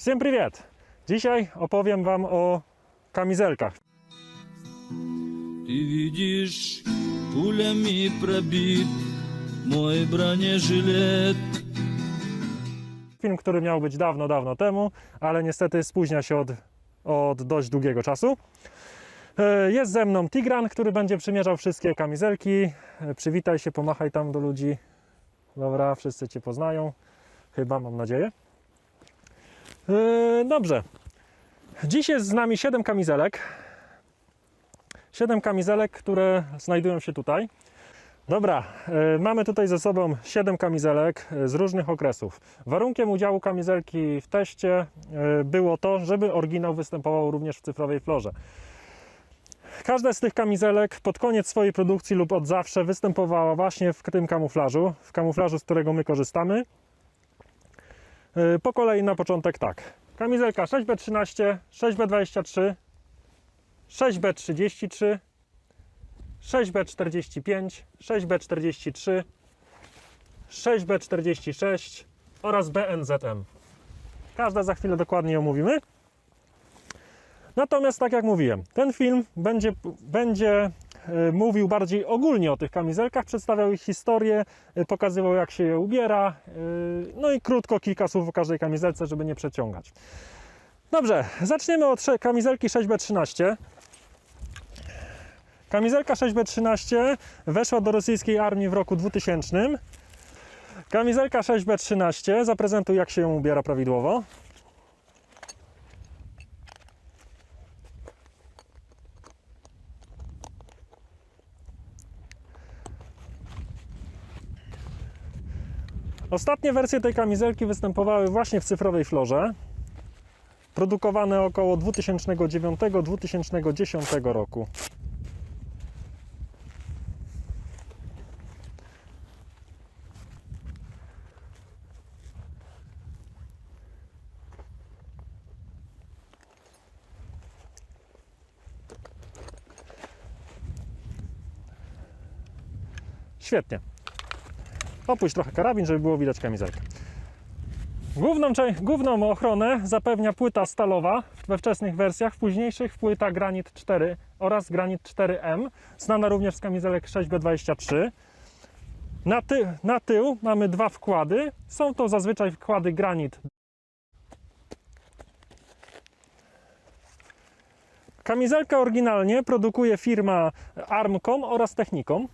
Всем привет! Dzisiaj opowiem Wam o kamizelkach. Ты видишь, пулями пробит мой бронежилет. Film, który miał być dawno, dawno temu, ale niestety spóźnia się od, od dość długiego czasu. E, Jest ze mną Tigran, który będzie przymierzał wszystkie kamizelki. E, Przywitaj się, pomachaj tam do ludzi. Dobra, wszyscy Cię poznają. Chyba, mam nadzieję. E, Dobrze. Dziś jest z nami 7 kamizelek. 7 kamizelek, które znajdują się tutaj. Dobra, e, mamy tutaj ze sobą 7 kamizelek e, z różnych okresów. Warunkiem udziału kamizelki w teście było to, żeby oryginał występował również w cyfrowej florze. Każda z tych kamizelek pod koniec swojej produkcji lub od zawsze występowała właśnie w tym kamuflażu, w kamuflażu, z którego my korzystamy. E, Po kolei na początek tak. Kamizelka 6B13, 6B23, 6B33, 6B45, 6B43, 6B46 oraz BNZM. Każda za chwilę dokładnie omówimy. Natomiast, tak jak mówiłem, ten film będzie, będzie mówił bardziej ogólnie o tych kamizelkach, przedstawiał ich historię, e, pokazywał jak się je ubiera, e, no i krótko kilka słów o każdej kamizelce, żeby nie przeciągać. Dobrze, zaczniemy od kamizelki 6B13. Kamizelka 6B13 weszła do rosyjskiej armii w roku 2000. Kamizelka 6B13, zaprezentuj jak się ją ubiera prawidłowo. Ostatnie wersje tej kamizelki występowały właśnie w cyfrowej florze. Produkowane około 2009-2010 roku. Świetnie. Opuść trochę karabin, żeby było widać kamizelkę. Główną, główną ochronę zapewnia płyta stalowa we wczesnych wersjach, w późniejszych płyta Granit 4 oraz Granit 4M, znana również z kamizelek 6B23. Na, ty, na tył mamy dwa wkłady. Są to zazwyczaj wkłady Granit. Kamizelkę oryginalnie produkuje firma Armcom oraz Technicom.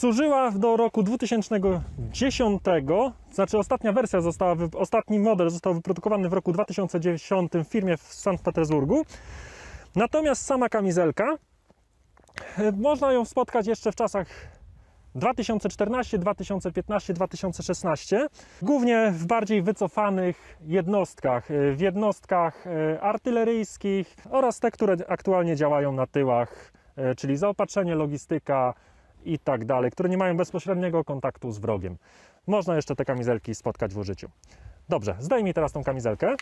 Służyła do roku 2010, znaczy ostatnia wersja została, ostatni model został wyprodukowany w roku 2010 w firmie w Sankt Petersburgu. Natomiast sama kamizelka, e, można ją spotkać jeszcze w czasach 2014, 2015, 2016, głównie w bardziej wycofanych jednostkach, e, w jednostkach e, artyleryjskich oraz te, które aktualnie działają na tyłach, czyli zaopatrzenie, logistyka, i tak dalej, które nie mają bezpośredniego kontaktu z wrogiem. Można jeszcze te kamizelki spotkać w użyciu. Dobrze, zdejmij teraz tą kamizelkę.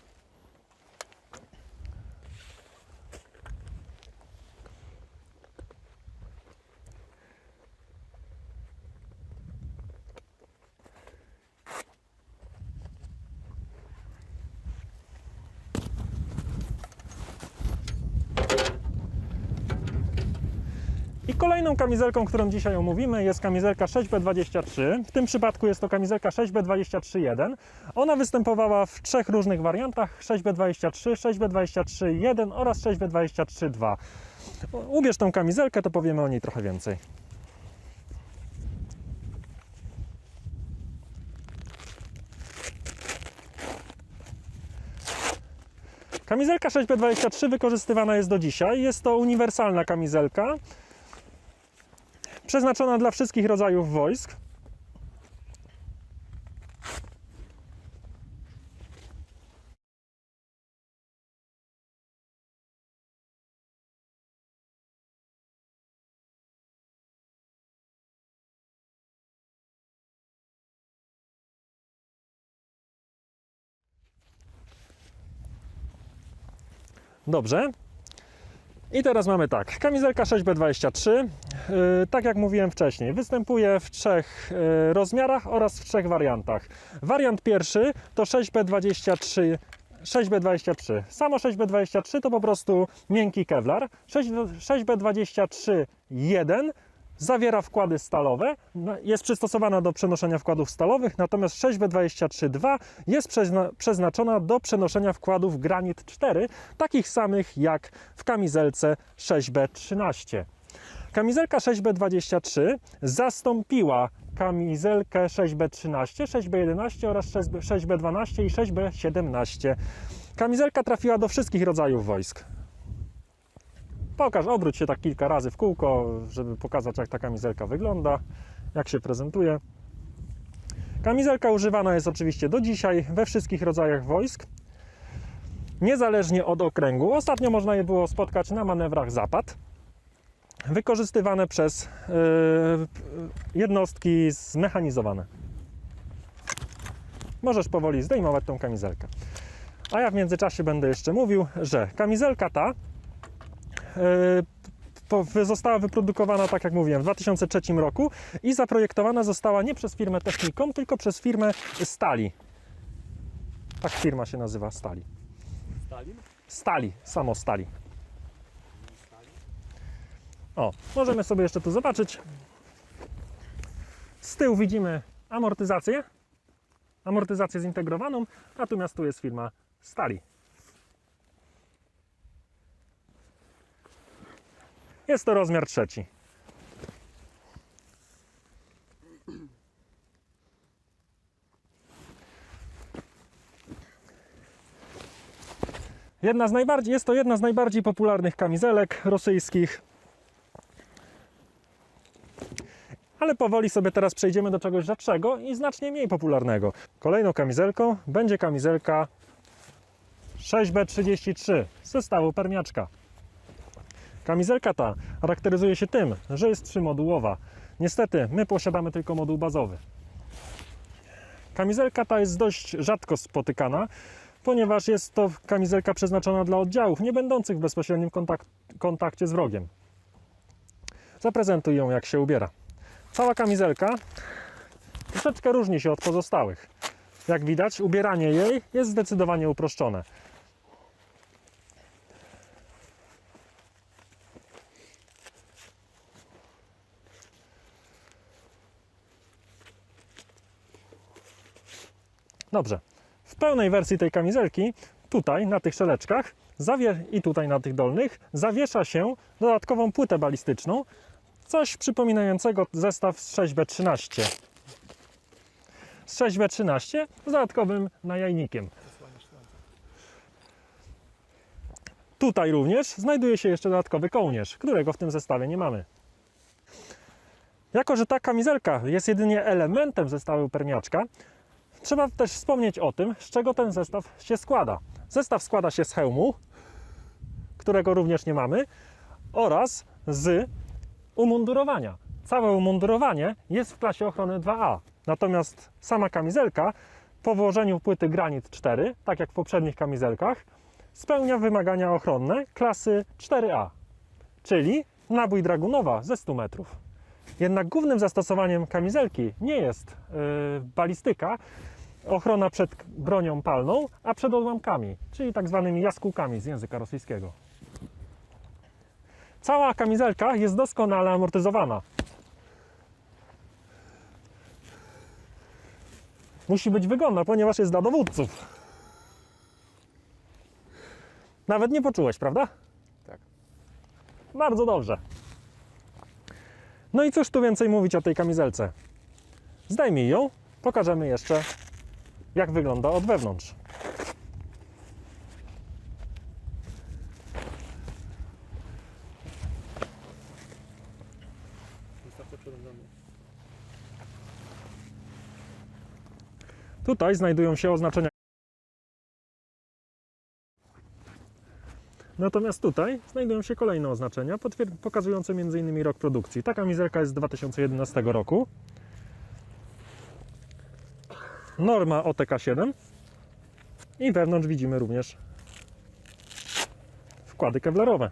Kolejną kamizelką, którą dzisiaj omówimy, jest kamizelka 6B23. W tym przypadku jest to kamizelka 6B23.1. Ona występowała w trzech różnych wariantach: 6B23, 6B23.1 oraz 6B23.2. Ubierz tą kamizelkę, to powiemy o niej trochę więcej. Kamizelka 6B23 wykorzystywana jest do dzisiaj. Jest to uniwersalna kamizelka, przeznaczona dla wszystkich rodzajów wojsk. Dobrze. I teraz mamy tak, kamizelka 6B23, yy, tak jak mówiłem wcześniej, występuje w trzech yy, rozmiarach oraz w trzech wariantach. Wariant pierwszy to 6B23 6B23. Samo 6B23 to po prostu miękki kevlar. 6, 6B23 1 zawiera wkłady stalowe, no, jest przystosowana do przenoszenia wkładów stalowych, natomiast 6B23 2 jest przezna, przeznaczona do przenoszenia wkładów granit 4, takich samych jak w kamizelce 6B13. Kamizelka 6B23 zastąpiła kamizelkę 6B13, 6B11 oraz 6B12 i 6B17. Kamizelka trafiła do wszystkich rodzajów wojsk. Pokaż, obróć się tak kilka razy w kółko, żeby pokazać jak ta kamizelka wygląda, jak się prezentuje. Kamizelka używana jest oczywiście do dzisiaj we wszystkich rodzajach wojsk, niezależnie od okręgu. Ostatnio można je było spotkać na manewrach Zapad, wykorzystywane przez yy, jednostki zmechanizowane. Możesz powoli zdejmować tą kamizelkę. A ja w międzyczasie będę jeszcze mówił, że kamizelka ta została wyprodukowana, tak jak mówiłem, w 2003 roku i zaprojektowana została nie przez firmę Technikom, tylko przez firmę Stali. Tak firma się nazywa, Stali. Stalin? Stali, samo stali. O, możemy sobie jeszcze tu zobaczyć. Z tyłu widzimy amortyzację. Amortyzację zintegrowaną, natomiast tu jest firma Stali. Jest to rozmiar trzeci. Jedna z najbardziej, jest to jedna z najbardziej popularnych kamizelek rosyjskich. Ale powoli sobie teraz przejdziemy do czegoś rzadszego i znacznie mniej popularnego. Kolejną kamizelką będzie kamizelka 6B33 z zestawu permiaczka. Kamizelka ta charakteryzuje się tym, że jest trzymodułowa. Niestety, my posiadamy tylko moduł bazowy. Kamizelka ta jest dość rzadko spotykana, ponieważ jest to kamizelka przeznaczona dla oddziałów nie będących w bezpośrednim kontak kontakcie z wrogiem. Zaprezentuję ją, jak się ubiera. Cała kamizelka troszeczkę różni się od pozostałych. Jak widać, ubieranie jej jest zdecydowanie uproszczone. Dobrze. W pełnej wersji tej kamizelki, tutaj na tych szeleczkach i tutaj na tych dolnych, zawiesza się dodatkową płytę balistyczną, coś przypominającego zestaw z 6B13. Z 6B13 z dodatkowym najajnikiem. Tutaj również znajduje się jeszcze dodatkowy kołnierz, którego w tym zestawie nie mamy. Jako, że ta kamizelka jest jedynie elementem zestawu permiaczka, Trzeba też wspomnieć o tym, z czego ten zestaw się składa. Zestaw składa się z hełmu, którego również nie mamy, oraz z umundurowania. Całe umundurowanie jest w klasie ochrony 2A. Natomiast sama kamizelka po włożeniu płyty granit 4, tak jak w poprzednich kamizelkach, spełnia wymagania ochronne klasy 4A, czyli nabój dragunowa ze 100 metrów. Jednak głównym zastosowaniem kamizelki nie jest yy, balistyka, ochrona przed bronią palną, a przed odłamkami, czyli tak zwanymi jaskółkami z języka rosyjskiego. Cała kamizelka jest doskonale amortyzowana. Musi być wygodna, ponieważ jest dla dowódców. Nawet nie poczułeś, prawda? Tak. Bardzo dobrze. No i cóż tu więcej mówić o tej kamizelce? Zdejmij ją, pokażemy jeszcze, jak wygląda od wewnątrz. Tutaj znajdują się oznaczenia. Natomiast tutaj znajdują się kolejne oznaczenia, pokazujące m.in. rok produkcji. Ta kamizelka jest z 2011 roku norma OTK7 i wewnątrz widzimy również wkłady kewlarowe.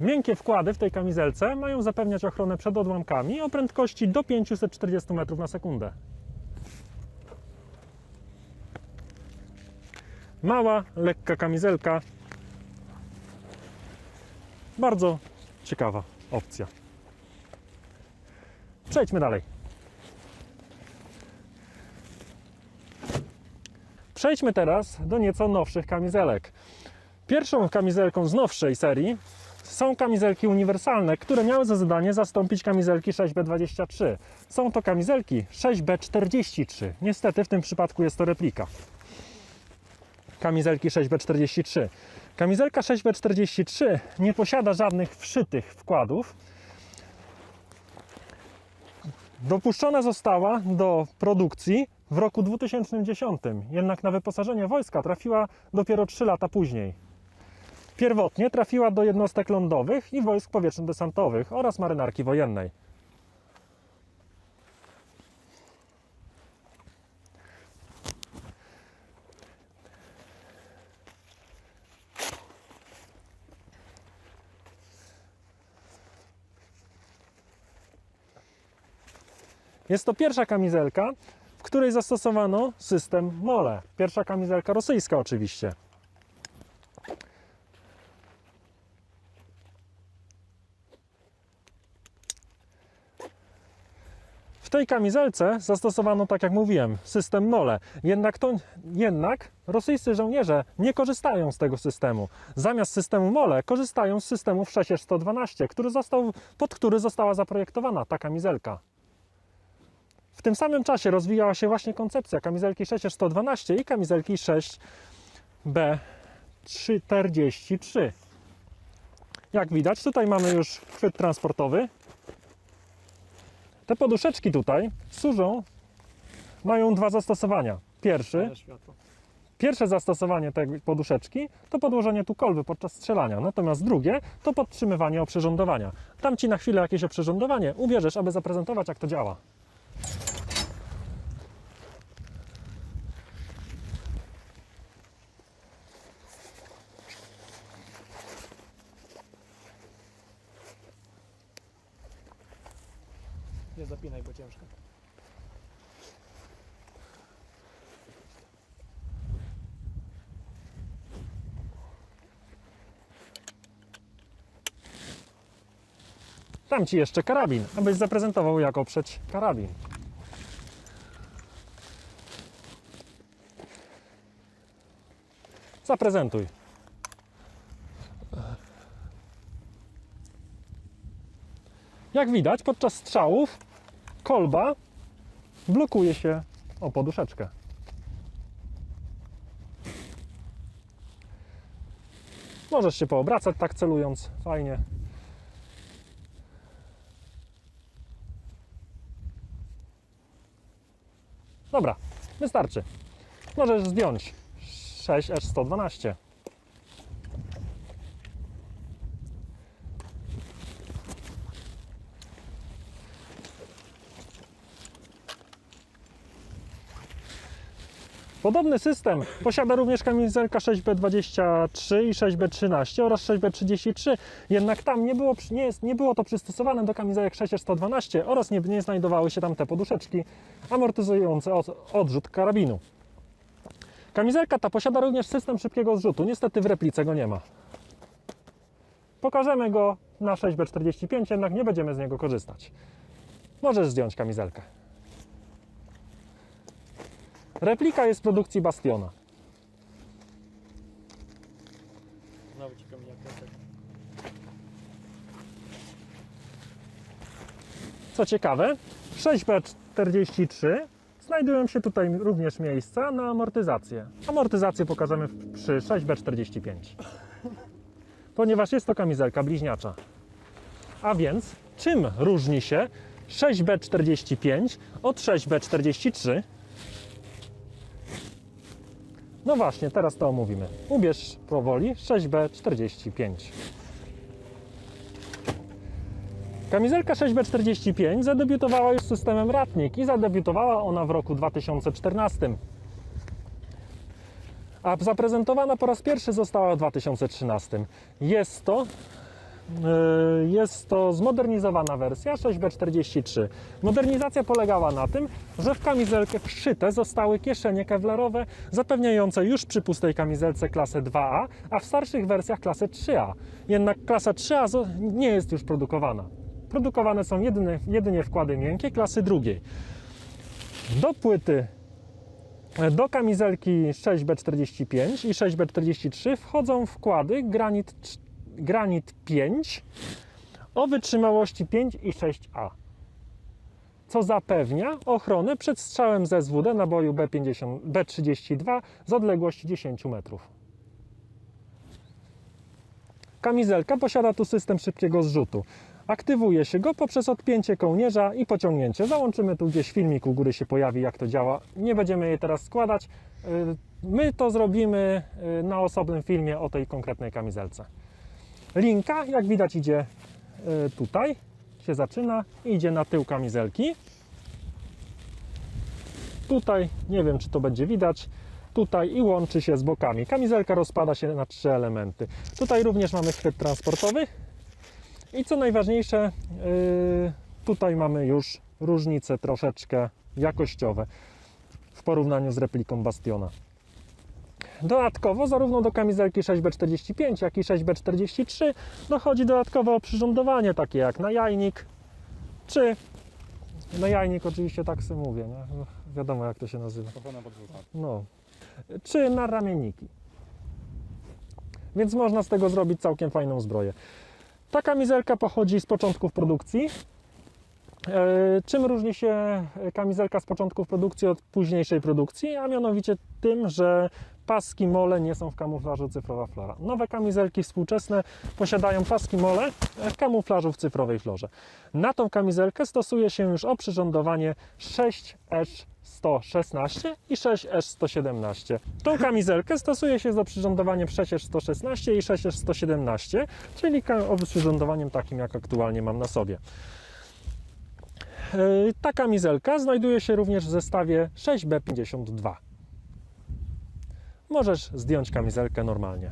Miękkie wkłady w tej kamizelce mają zapewniać ochronę przed odłamkami o prędkości do 540 metrów na sekundę. Mała, lekka kamizelka. Bardzo ciekawa opcja. Przejdźmy dalej. Przejdźmy teraz do nieco nowszych kamizelek. Pierwszą kamizelką z nowszej serii są kamizelki uniwersalne, które miały za zadanie zastąpić kamizelki 6B23. Są to kamizelki 6B43. Niestety w tym przypadku jest to replika. Kamizelki 6B43. Kamizelka 6B43 nie posiada żadnych wszytych wkładów. Dopuszczona została do produkcji w roku 2010, jednak na wyposażenie wojska trafiła dopiero 3 lata później. Pierwotnie trafiła do jednostek lądowych i wojsk powietrzno-desantowych oraz marynarki wojennej. Jest to pierwsza kamizelka, w której zastosowano system MOLE. Pierwsza kamizelka rosyjska oczywiście. W tej kamizelce zastosowano, tak jak mówiłem, system MOLE. Jednak, to, jednak rosyjscy żołnierze nie korzystają z tego systemu. Zamiast systemu MOLE korzystają z systemu w 112, który został, pod który została zaprojektowana ta kamizelka. W tym samym czasie rozwijała się właśnie koncepcja kamizelki 6112 i kamizelki 6B43. Jak widać, tutaj mamy już chwyt transportowy. Te poduszeczki tutaj służą, mają dwa zastosowania. Pierwszy, pierwsze zastosowanie tej poduszeczki to podłożenie tu kolby podczas strzelania, natomiast drugie to podtrzymywanie oprzyrządowania. Dam Ci na chwilę jakieś oprzyrządowanie, ubierzesz, aby zaprezentować jak to działa. Nie zapinaj, bo ciężko. Dam Ci jeszcze karabin, abyś zaprezentował jak oprzeć karabin. Zaprezentuj. Jak widać, podczas strzałów kolba blokuje się o poduszeczkę. Możesz się poobracać tak celując, fajnie. Dobra, wystarczy. Możesz zdjąć 6S112. Podobny system posiada również kamizelka 6B23 i 6B13 oraz 6B33, jednak tam nie było, nie, jest, nie było to przystosowane do kamizelek 6S112 oraz nie, nie znajdowały się tam te poduszeczki amortyzujące od, odrzut karabinu. Kamizelka ta posiada również system szybkiego zrzutu, niestety w replice go nie ma. Pokażemy go na 6B45, jednak nie będziemy z niego korzystać. Możesz zdjąć kamizelkę. Replika jest produkcji Bastiona. Znowu ci Co ciekawe, w 6B43 znajdują się tutaj również miejsca na amortyzację. Amortyzację pokażemy przy 6B45. Ponieważ jest to kamizelka bliźniacza. A więc czym różni się 6B45 od 6B43? No właśnie, teraz to omówimy. Ubierz powoli 6B45. Kamizelka 6B45 zadebiutowała już systemem Ratnik i zadebiutowała ona w roku 2014. A zaprezentowana po raz pierwszy została w 2013. Jest to Jest to zmodernizowana wersja 6B43. Modernizacja polegała na tym, że w kamizelkę wszyte zostały kieszenie kevlarowe zapewniające już przy pustej kamizelce klasę 2A, a w starszych wersjach klasę 3A. Jednak klasa 3A zo- nie jest już produkowana. Produkowane są jedynie, jedynie wkłady miękkie klasy drugiej. Do płyty do kamizelki 6B45 i 6B43 wchodzą wkłady granit, granit 5 o wytrzymałości 5 i 6A, co zapewnia ochronę przed strzałem ze SWD naboju B50, B32 z odległości 10 metrów. Kamizelka posiada tu system szybkiego zrzutu. Aktywuje się go poprzez odpięcie kołnierza i pociągnięcie. Załączymy tu gdzieś filmik u góry się pojawi, jak to działa. Nie będziemy jej teraz składać. Yy, My to zrobimy yy, na osobnym filmie o tej konkretnej kamizelce. Linka, jak widać, idzie yy, tutaj, się zaczyna, i idzie na tył kamizelki. Tutaj, nie wiem czy to będzie widać, tutaj i łączy się z bokami. Kamizelka rozpada się na trzy elementy. Tutaj również mamy chwyt transportowy. I co najważniejsze, yy, tutaj mamy już różnice troszeczkę jakościowe w porównaniu z repliką Bastiona. Dodatkowo, zarówno do kamizelki 6B45, jak i 6B43 dochodzi dodatkowe oprzyrządowanie, takie jak najajnik, czy najajnik oczywiście tak sobie mówię, nie? No, wiadomo jak to się nazywa. No. Czy na ramienniki. Więc można z tego zrobić całkiem fajną zbroję. Ta kamizelka pochodzi z początków produkcji. E, Czym różni się kamizelka z początków produkcji od późniejszej produkcji? A mianowicie tym, że paski mole nie są w kamuflażu cyfrowa flora. Nowe kamizelki współczesne posiadają paski mole w kamuflażu w cyfrowej florze. Na tą kamizelkę stosuje się już oprzyrządowanie 6S116 i 6S117. Tą kamizelkę stosuje się z oprzyrządowaniem 6S116 i 6S117, czyli oprzyrządowaniem takim, jak aktualnie mam na sobie. Yy, Ta kamizelka znajduje się również w zestawie 6B52. Możesz zdjąć kamizelkę normalnie.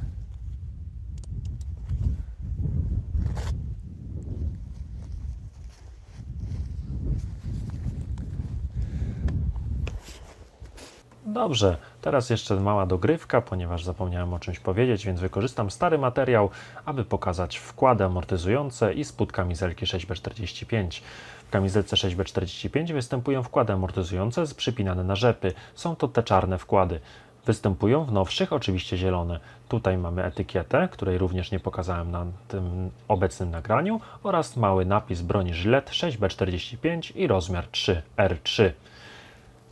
Dobrze, teraz jeszcze mała dogrywka, ponieważ zapomniałem o czymś powiedzieć, więc wykorzystam stary materiał, aby pokazać wkłady amortyzujące i spód kamizelki 6B45. Kamizelce 6B45 występują wkłady amortyzujące przypinane na rzepy. Są to te czarne wkłady. Występują w nowszych, oczywiście zielone. Tutaj mamy etykietę, której również nie pokazałem na tym obecnym nagraniu oraz mały napis broni Żylet 6B45 i rozmiar 3R3.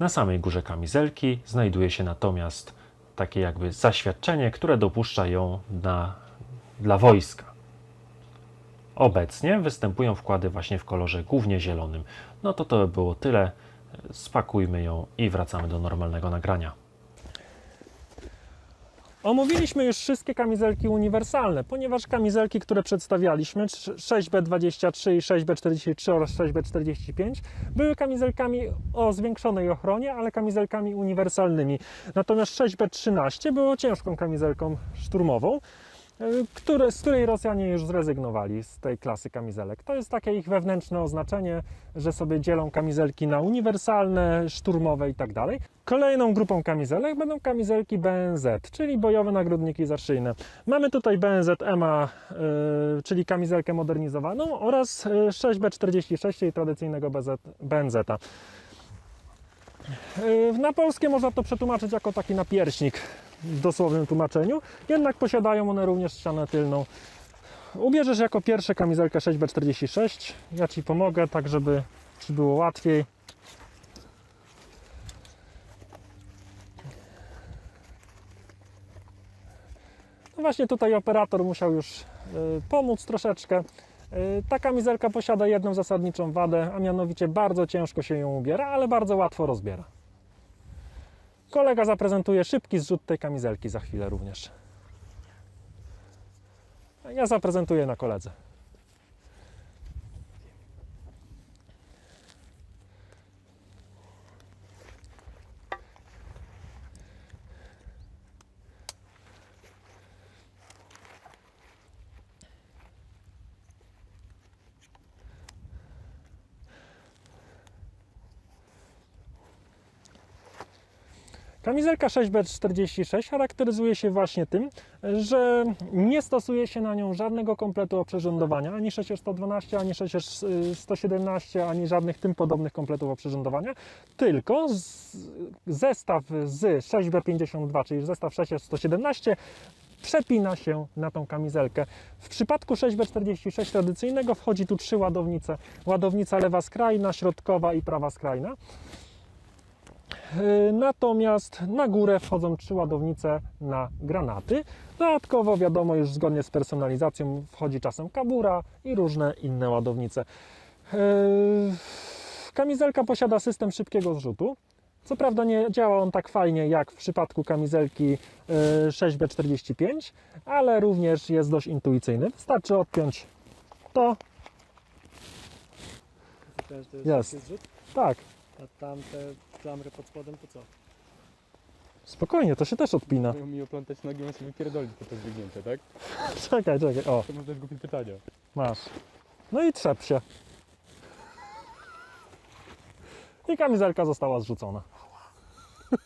Na samej górze kamizelki znajduje się natomiast takie jakby zaświadczenie, które dopuszcza ją na, dla wojska. Obecnie występują wkłady właśnie w kolorze głównie zielonym. No to to by było tyle. Spakujmy ją i wracamy do normalnego nagrania. Omówiliśmy już wszystkie kamizelki uniwersalne, ponieważ kamizelki, które przedstawialiśmy, 6B23 i 6B43 oraz 6B45, były kamizelkami o zwiększonej ochronie, ale kamizelkami uniwersalnymi. Natomiast 6B13 było ciężką kamizelką szturmową, które, z której Rosjanie już zrezygnowali z tej klasy kamizelek. To jest takie ich wewnętrzne oznaczenie, że sobie dzielą kamizelki na uniwersalne, szturmowe i tak. Kolejną grupą kamizelek będą kamizelki BNZ, czyli bojowe nagrodniki zaszyjne. Mamy tutaj BNZ EMA, y, czyli kamizelkę modernizowaną oraz y, 6B46, czyli tradycyjnego BZ, BNZ-a. Y, Na polskie można to przetłumaczyć jako taki napierśnik w dosłownym tłumaczeniu, jednak posiadają one również ścianę tylną. Ubierzesz jako pierwsze kamizelkę 6B46, ja Ci pomogę, tak żeby Ci było łatwiej. No właśnie tutaj operator musiał już y, pomóc troszeczkę. Y, Ta kamizelka posiada jedną zasadniczą wadę, a mianowicie bardzo ciężko się ją ubiera, ale bardzo łatwo rozbiera. Kolega zaprezentuje szybki zrzut tej kamizelki za chwilę również. Ja zaprezentuję na koledze. Kamizelka 6B46 charakteryzuje się właśnie tym, że nie stosuje się na nią żadnego kompletu oprzyrządowania, ani 6112, ani 6117, ani żadnych tym podobnych kompletów oprzyrządowania, tylko z, zestaw z 6B52, czyli zestaw 6117 przepina się na tą kamizelkę. W przypadku 6B46 tradycyjnego wchodzi tu trzy ładownice. Ładownica lewa skrajna, środkowa i prawa skrajna. Yy, Natomiast na górę wchodzą trzy ładownice na granaty. Dodatkowo, wiadomo, już zgodnie z personalizacją wchodzi czasem kabura i różne inne ładownice. Yy, Kamizelka posiada system szybkiego zrzutu. Co prawda nie działa on tak fajnie jak w przypadku kamizelki yy, 6B45, ale również jest dość intuicyjny. Wystarczy odpiąć to. Myślałem, że to jest Tak, a tamte klamry pod spodem to co? spokojnie, to się też odpina. Mają mi oplątać nogi, ma sobie wypierdolić po to zdjęcie, tak? Czekaj, czekaj, o. To może głupie pytania. Masz. No i trzep się. I kamizelka została zrzucona.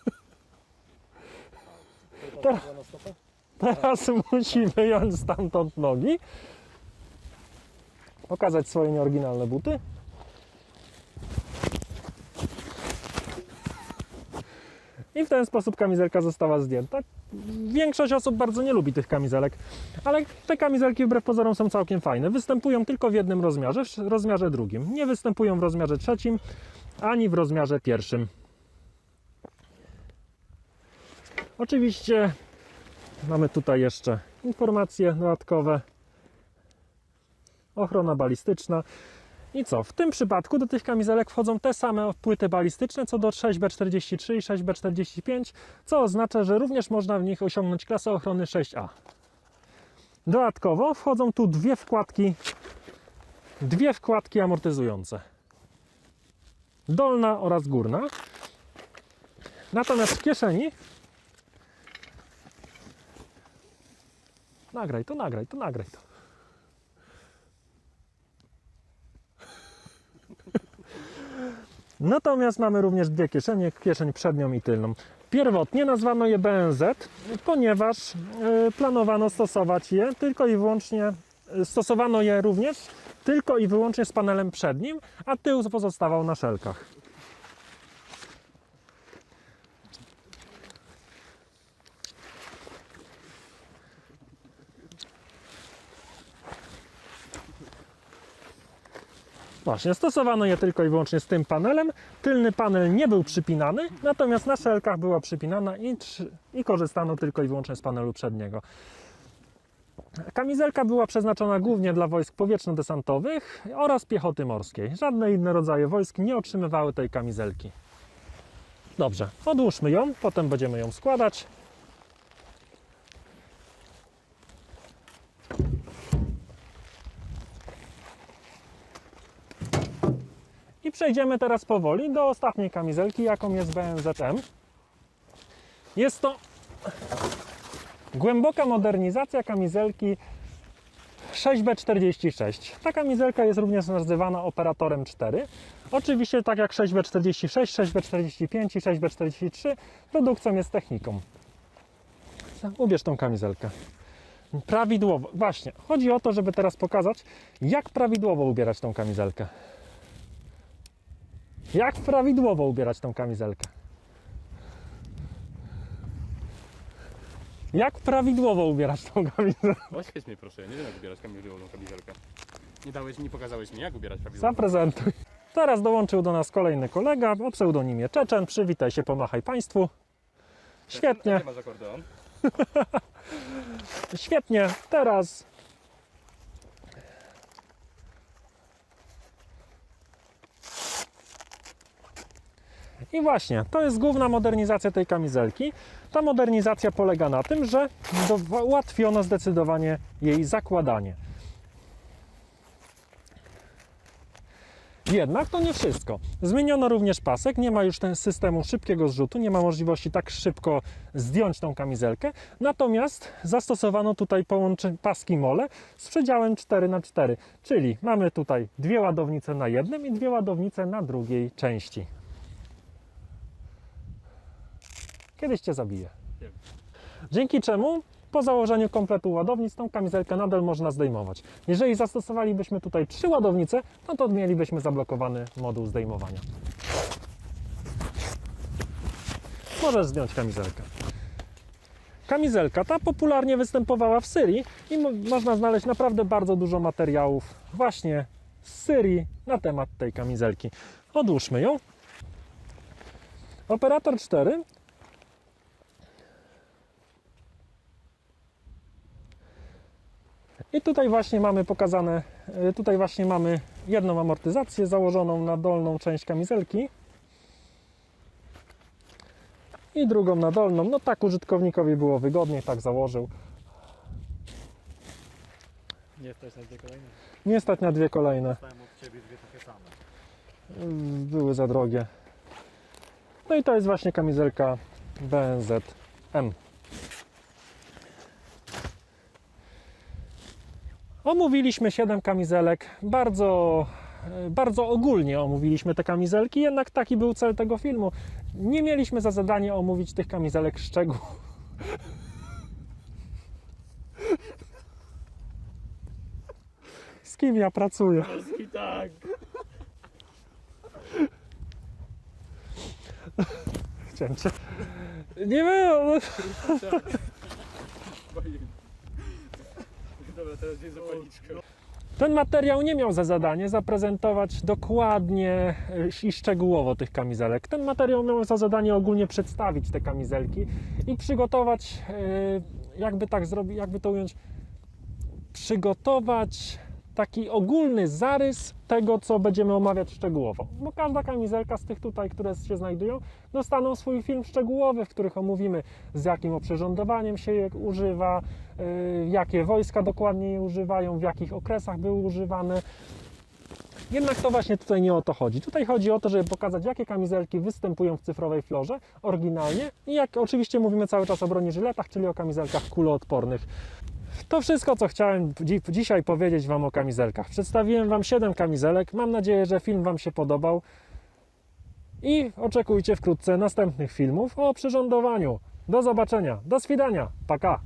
Teraz... na stopę? Teraz musi wyjąć stamtąd nogi. Pokazać swoje nieoryginalne buty. I w ten sposób kamizelka została zdjęta. Większość osób bardzo nie lubi tych kamizelek, ale te kamizelki wbrew pozorom są całkiem fajne. Występują tylko w jednym rozmiarze, w rozmiarze drugim. Nie występują w rozmiarze trzecim, ani w rozmiarze pierwszym. Oczywiście Mamy tutaj jeszcze informacje dodatkowe. Ochrona balistyczna. I co? W tym przypadku do tych kamizelek wchodzą te same płyty balistyczne co do 6B43 i 6B45, co oznacza, że również można w nich osiągnąć klasę ochrony 6A. Dodatkowo wchodzą tu dwie wkładki, dwie wkładki amortyzujące. Dolna oraz górna. Natomiast w kieszeni Nagraj to, nagraj to, nagraj to. Natomiast mamy również dwie kieszenie, kieszeń przednią i tylną. Pierwotnie nazwano je BNZ, ponieważ e, planowano stosować je tylko i wyłącznie, e, stosowano je również tylko i wyłącznie z panelem przednim, a tył pozostawał na szelkach. Właśnie, stosowano je tylko i wyłącznie z tym panelem. Tylny panel nie był przypinany, natomiast na szelkach była przypinana i, i korzystano tylko i wyłącznie z panelu przedniego. Kamizelka była przeznaczona głównie dla wojsk powietrzno-desantowych oraz piechoty morskiej. Żadne inne rodzaje wojsk nie otrzymywały tej kamizelki. Dobrze, odłóżmy ją, potem będziemy ją składać. Przejdziemy teraz powoli do ostatniej kamizelki, jaką jest BNZM. Jest to głęboka modernizacja kamizelki 6B46. Ta kamizelka jest również nazywana operatorem 4. Oczywiście tak jak 6B46, 6B45 i 6B43 produkcją jest techniką. Ubierz tą kamizelkę. Prawidłowo. Właśnie, chodzi o to, żeby teraz pokazać, jak prawidłowo ubierać tą kamizelkę. Jak prawidłowo ubierać tą kamizelkę? Jak prawidłowo ubierać tą kamizelkę? Oświeć mnie proszę, ja nie wiem jak ubierać kamizelkę. Nie dałeś, nie pokazałeś mi jak ubierać prawidłowo. Zaprezentuj. Teraz dołączył do nas kolejny kolega o pseudonimie Czeczen. Przywitaj się, pomachaj Państwu. Świetnie, Nie masz akordeon. świetnie. Teraz I właśnie, to jest główna modernizacja tej kamizelki. Ta modernizacja polega na tym, że ułatwiono zdecydowanie jej zakładanie. Jednak to nie wszystko. Zmieniono również pasek, nie ma już ten systemu szybkiego zrzutu, nie ma możliwości tak szybko zdjąć tą kamizelkę. Natomiast zastosowano tutaj połączeń paski mole z przedziałem 4x4, czyli mamy tutaj dwie ładownice na jednym i dwie ładownice na drugiej części. Kiedyś cię zabiję. Wiem. Dzięki czemu po założeniu kompletu ładownic tą kamizelkę nadal można zdejmować. Jeżeli zastosowalibyśmy tutaj trzy ładownice, no to mielibyśmy zablokowany moduł zdejmowania. Możesz zdjąć kamizelkę. Kamizelka ta popularnie występowała w Syrii i mo- można znaleźć naprawdę bardzo dużo materiałów właśnie z Syrii na temat tej kamizelki. Odłóżmy ją. Operator 4 I tutaj właśnie mamy pokazane, y, tutaj właśnie mamy jedną amortyzację założoną na dolną część kamizelki i drugą na dolną. No tak użytkownikowi było wygodniej, tak założył. Nie stać na dwie kolejne. Nie stać na dwie kolejne. Dostałem od ciebie dwie takie same. Y, były za drogie. No i to jest właśnie kamizelka BNZ-M. Omówiliśmy 7 kamizelek. Bardzo, bardzo ogólnie omówiliśmy te kamizelki, jednak taki był cel tego filmu. Nie mieliśmy za zadanie omówić tych kamizelek szczegół. Z kim ja pracuję? I tak. Chciałem cię. Nie wiem. Dobra, teraz jest zapalniczkę. Ten materiał nie miał za zadanie zaprezentować dokładnie y, i szczegółowo tych kamizelek. Ten materiał miał za zadanie ogólnie przedstawić te kamizelki i przygotować, y, jakby tak zrobić, jakby to ująć, przygotować taki ogólny zarys tego, co będziemy omawiać szczegółowo. Bo każda kamizelka z tych tutaj, które się znajdują, dostaną swój film szczegółowy, w których omówimy z jakim oprzyrządowaniem się je używa, y, jakie wojska dokładnie je używają, w jakich okresach były używane. Jednak to właśnie tutaj nie o to chodzi. Tutaj chodzi o to, żeby pokazać, jakie kamizelki występują w cyfrowej florze oryginalnie i jak oczywiście mówimy cały czas o broni żyletach, czyli o kamizelkach kuloodpornych. To wszystko, co chciałem dzi- dzisiaj powiedzieć Wam o kamizelkach. Przedstawiłem Wam 7 kamizelek. Mam nadzieję, że film Wam się podobał. I oczekujcie wkrótce następnych filmów o przyrządowaniu. Do zobaczenia. Do swidania. Paka.